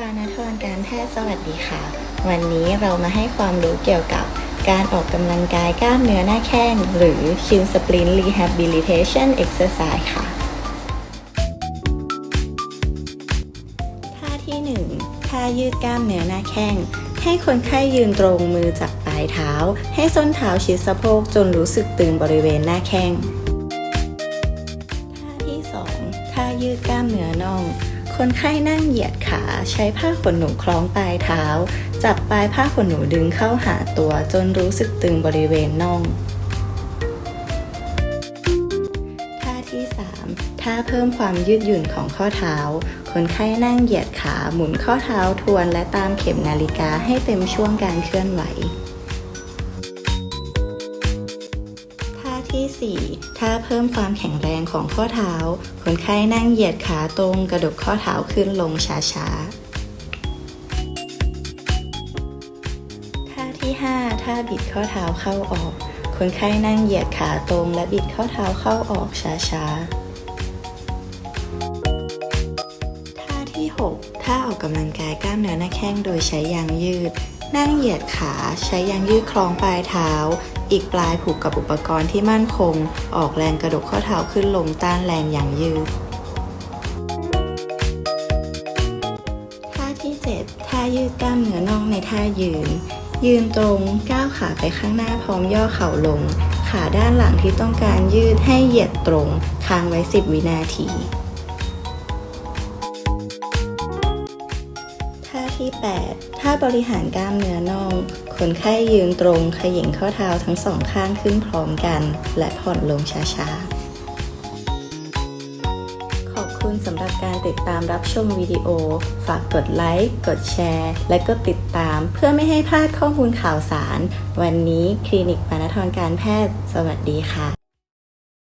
ปานาทรการแพทย์สวัสดีค่ะ วันนี้เรามาให้ความรู้เกี่ยวกับการออกกำลังกายกล้ามเนื้อหน้าแข้ง หรือ Shin Splint Rehabilitation Exercise ค่ะ ท่าที่ 1 ท่ายืดกล้ามเนื้อหน้าแข้ง ให้คนไข้ยืนตรงมือจับปลายเท้า ให้ส้นเท้าชิดสะโพกจนรู้สึกตึงบริเวณหน้าแข้ง ท่าที่ 2 ท่ายืดกล้ามเนื้อน่อง คนไข้นั่งเหยียดขาใช้ผ้าขนหนูคล้องปลายเท้า จับปลายผ้าขนหนูดึงเข้าหาตัวจนรู้สึกตึงบริเวณน่อง ท่าที่ 3 ท่าเพิ่มความยืดหยุ่นของข้อเท้า คนไข้นั่งเหยียดขาหมุนข้อเท้าทวนและตามเข็มนาฬิกาให้เต็มช่วงการเคลื่อนไหว ท่าที่4ท่าเพิ่มความแข็งแรงของข้อเท้า คนไข้นั่งเหยียดขาตรงกระดกข้อเท้าขึ้นลงช้าๆ ท่าที่ 5 ท่าบิดข้อเท้าเข้าออก คนไข้นั่งเหยียดขาตรงและบิดข้อเท้าเข้าออกช้าๆท่าที่6ท่าออกกำลังกายกล้ามเนื้อหน้าแข้งโดยใช้ยางยืด นั่งเหยียดขาใช้ยางยืดคล้องปลายเท้า อีกปลายผูกกับอุปกรณ์ที่มั่นคง ออกแรงกระดกข้อเท้าขึ้นลงต้านแรงอย่างยืดท่าที่ 7 ท่ายืดกล้ามเนื้อน่องในท่ายืน ยืนตรงก้าวขาไปข้างหน้าพร้อมย่อเข่าลง ขาด้านหลังที่ต้องการยืดให้เหยียดตรง ค้างไว้ 10 วินาที ที่ 8 ท่าบริหารกล้ามเนื้อน่อง คนไข้ยืนตรงขย่งข้อเท้าทั้งสองข้างขึ้นพร้อมกัน และผ่อนลงช้าๆ ขอบคุณสำหรับการติดตามรับชมวิดีโอ ฝากกดไลค์ กดแชร์ และกดติดตามเพื่อไม่ให้พลาดข้อมูลข่าวสาร วันนี้คลินิกปานทรการแพทย์ สวัสดีค่ะ